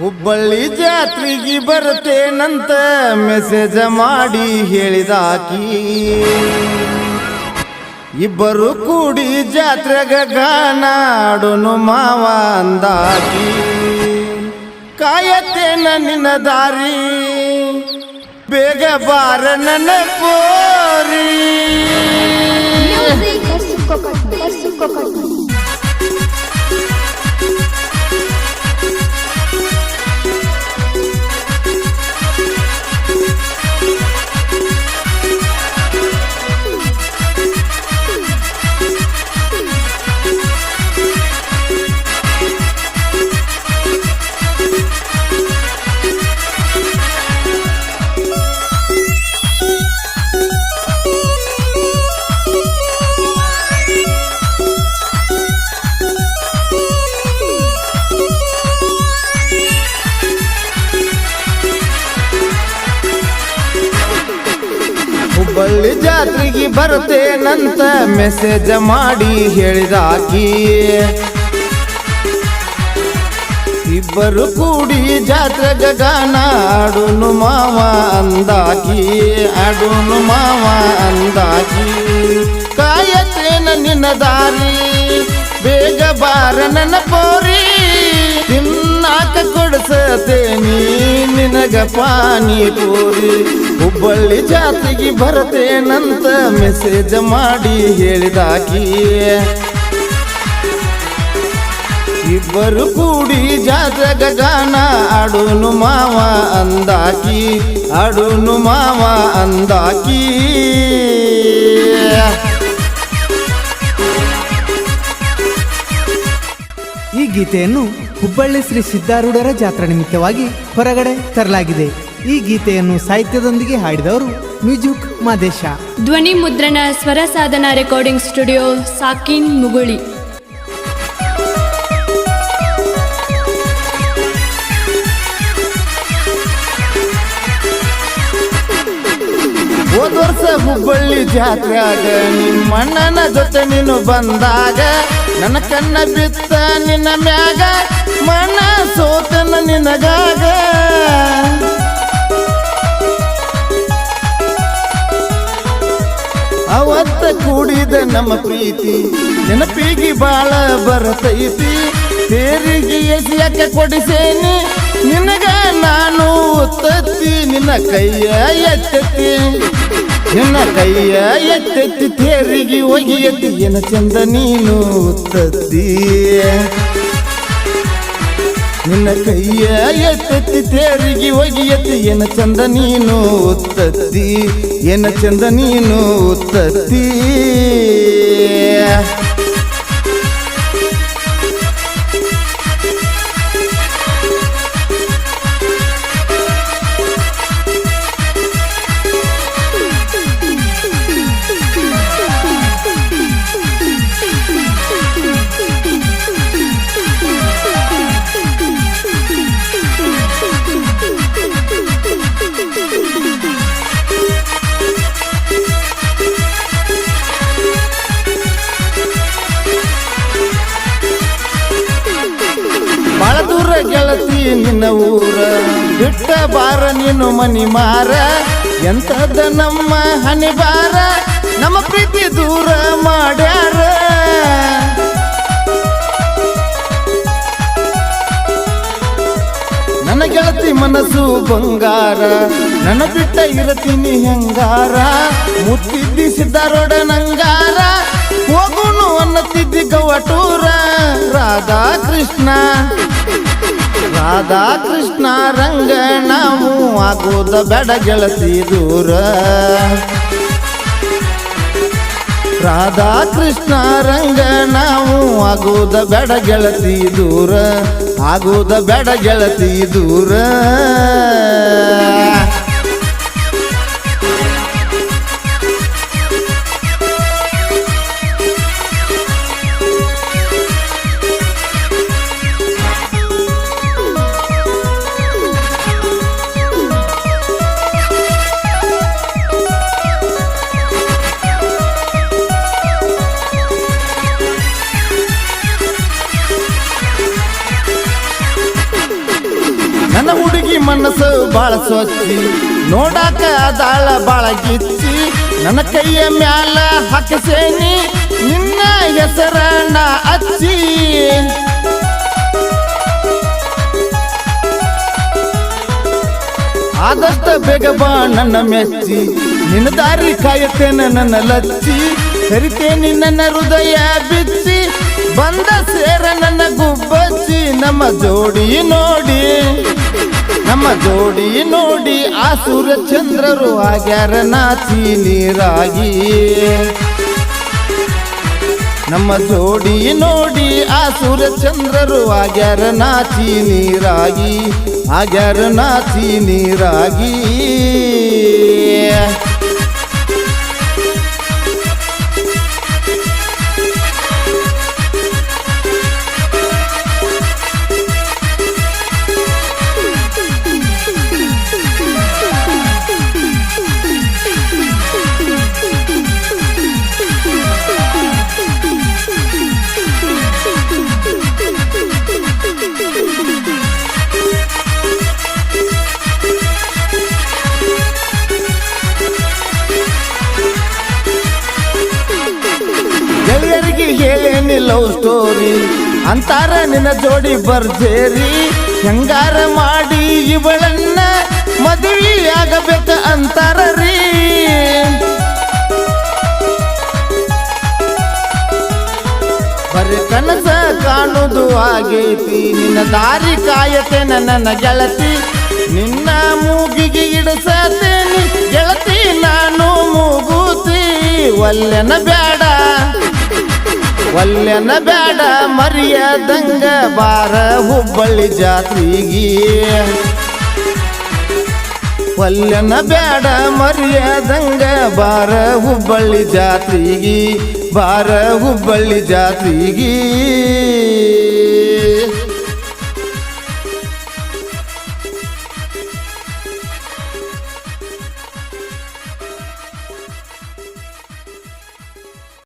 ಹುಬ್ಬಳ್ಳಿ ಜಾತ್ರೆಗೆ ಬರುತ್ತೇನಂತ ಮೆಸೇಜ್ ಮಾಡಿ ಹೇಳಿದಾಕಿ. ಇಬ್ಬರು ಕೂಡಿ ಜಾತ್ರೆಗ ಗಾನಾಡೋನು ಮಾವ ಅಂದಾಕಿ. ಕಾಯತ್ತೇನ ನಿನ್ನ ದಾರಿ? ಬೇಗ ಬಾರ ನನ್ನ ಕೋರಿ ಜಾತ್ರೆಗೆ ಬರ್ತೇನಂತ ಮೆಸೇಜ್ ಮಾಡಿ ಹೇಳಿದಾಕಿ. ಇಬ್ಬರು ಕೂಡಿ ಜಾತ್ರೆಗ ಗಾನ ಅಡುನು ಮಾವ ಅಂದಾಕಿ ಅಡುನು ಮಾವ ಅಂದಾಕಿ. ಕಾಯತೇನ ನಿನ್ನ ದಾರಿ, ಬೇಗ ಬಾರ ನನ್ನ ಪೋರಿ. ಕೊಡಿಸತೇನಿ ನಿನಗ ಪಾನಿ ಪೂರಿ ಹುಬ್ಬಳ್ಳಿ ಜಾತ್ರೆಗೆ ಬರತೇನಂತ ಮೆಸೇಜ್ ಮಾಡಿ ಹೇಳಿದಾಕಿ. ಇಬ್ಬರು ಕೂಡಿ ಜಾಜಗ ಗಾನ ಅಡುನು ಮಾವ ಅಂದಾಕಿ ಅಡುನು ಮಾವ ಅಂದಾಕಿ. ಈ ಗೀತೆಯನ್ನು ಹುಬ್ಬಳ್ಳಿ ಶ್ರೀ ಸಿದ್ಧಾರೂಢರ ಜಾತ್ರಾ ನಿಮಿತ್ತವಾಗಿ ಹೊರಗಡೆ ತರಲಾಗಿದೆ. ಈ ಗೀತೆಯನ್ನು ಸಾಹಿತ್ಯದೊಂದಿಗೆ ಹಾಡಿದವರು ಮ್ಯೂಜಿಕ್ ಮಾದೇಶ. ಧ್ವನಿ ಮುದ್ರಣ ಸ್ವರ ಸಾಧನ ರೆಕಾರ್ಡಿಂಗ್ ಸ್ಟುಡಿಯೋ ಸಾಕಿನ್ ಮುಗುಳಿ. ಹೋದ ವರ್ಷ ಹುಬ್ಬಳ್ಳಿ ಜಾತ್ರೆ ನಿಮ್ಮಣ್ಣನ ಜೊತೆ ನೀನು ಬಂದಾಗ ನನ್ನ ಕಣ್ಣ ಬಿತ್ತ ನಿನ್ನ ಮ್ಯಾಗ, ಮಣ್ಣ ಸೋತನ ನಿನಗಾಗ. ಅವತ್ತ ಕೂಡಿದ ನಮ್ಮ ಪ್ರೀತಿ ನೆನಪಿಗೆ ಬಾಳ ಬರತೈತಿ. ತೇರಿಗೆ ಎಸಿಯಕ್ಕೆ ಕೊಡಿಸೇನಿ, ನಿನಗ ನಾನು ತತ್ತಿ ನಿನ್ನ ಕೈಯ ಎತ್ತಿ ನಿನ್ನ ಕೈಯ ಎತ್ತೆತ್ತಿ ತೇರಿಗೆ ಒಗಿಯತ್ತಿ ಏನ ಚಂದ ನೀನು ತದ್ದೀಯ ನಿನ್ನ ಕೈಯ ಎತ್ತೆತ್ತಿ ತೇರಿಗೆ ಒಗಿಯತ್ತಿ ಏನ ಚಂದ ನೀನು ತತ್ತಿ ಏನ ಚಂದ ನೀನು ತತ್ತಿ ಗೆಳತಿ ನಿನ್ನ ಊರ. ಬಿಟ್ಟ ಬಾರ ನೀನು ಮನಿ ಮಾರ. ಎಂತದ ನಮ್ಮ ಹನಿ ಬಾರ? ನಮ್ಮ ಪ್ರೀತಿ ದೂರ ಮಾಡ್ಯಾರ. ನನ್ನ ಗೆಳತಿ ಮನಸ್ಸು ಬಂಗಾರ. ನನ್ನ ಬಿಟ್ಟ ಇರತೀನಿ ಹೆಂಗಾರ? ಮುತ್ತಿದ್ದಿ ಸಿದ್ದಾರೋಡ ನಂಗಾರ ಹೋಗುನು ಅನ್ನತ್ತಿದ್ದಿ ಗವಟೂರ ರಾಧಾ ಕೃಷ್ಣ ರಾಧಾ ಕೃಷ್ಣ ರಂಗ ನಾವು ಆಗೋದ ಬೆಡ ಗೆಳತಿ ದೂರ ರಾಧಾ ಕೃಷ್ಣ ರಂಗ ನಾವು ಆಗೋದ ಬೆಡ ಗೆಳತಿ ದೂರ ಆಗೋದ ಬೆಡ ಗೆಳತಿ ದೂರ ಮನಸ್ಸು ಬಾಳ ಸೊಚ್ಚಿ ನೋಡಾಕ ಅದಾಳ ಬಾಳ ಗಿಚ್ಚಿ, ನನ್ನ ಕೈಯ ಮ್ಯಾಲ ಹಾಕಿಸೇನಿ, ನಿನ್ನ ಹೆಸರನ್ನ ಅಚ್ಚಿ ಆದಷ್ಟು ಬೇಗ ಬಾ ನನ್ನ ಮೆಚ್ಚಿ, ನಿನ್ನ ದಾರಿ ಕಾಯುತ್ತೇನೆ ನನ್ನ ಲಚ್ಚಿ, ಕರಿತೇನೆ ನನ್ನ ಹೃದಯ ಬಿಚ್ಚಿ. ಬಂದ ಸೇರ ನನ್ನ ಗುಬ್ಬಚ್ಚಿ, ನಮ್ಮ ಜೋಡಿ ನೋಡಿ, ನಮ್ಮ ಜೋಡಿ ನೋಡಿ, ಆ ಸೂರ್ಯಚಂದ್ರರು ಆಗ್ಯಾರ ನಾಚಿ ನೀರಾಗಿ. ನಮ್ಮ ಜೋಡಿ ನೋಡಿ, ಆ ಸೂರ್ಯಚಂದ್ರರು ಆಗ್ಯಾರ ನಾಚಿ ನೀರಾಗಿ, ಆಗ್ಯಾರ ನಾಚಿ ನೀರಾಗಿ. ಲವ್ ಅಂತಾರ ನಿನ್ನ ಜೋಡಿ ಬರ್ಜೇರಿ. ಹೆಂಗಾರ ಮಾಡಿ ಇವಳನ್ನ ಮದುವೆ ಆಗಬೇಕ ಅಂತಾರ ರೀ. ಬರೀ ಕನಸ ಕಾಣುದು ಆಗೈತಿ. ನಿನ್ನ ದಾರಿ ಕಾಯತೆ ನನ್ನ ಗೆಳತಿ. ನಿನ್ನ ಮೂಗಿಗೆ ಇಡಸತೇನಿ. ಗೆಳತಿ ನಾನು ಮೂಗುತಿ. ಒಲ್ಲೆನ ಬ್ಯಾಡ ಒಲ್ಲೆನ ಬೇಡ ಮರ್ಯಾದಂಗ ಬಾರ ಹುಬ್ಬಳ್ಳಿ ಜಾತ್ರೆಗೆ. ಒಲ್ಲೆನ ಬೇಡ ಮರ್ಯಾದಂಗ ಬಾರ ಹುಬ್ಬಳ್ಳಿ ಜಾತ್ರೆಗೆ, ಬಾರ ಹುಬ್ಬಳ್ಳಿ ಜಾತ್ರೆಗೆ.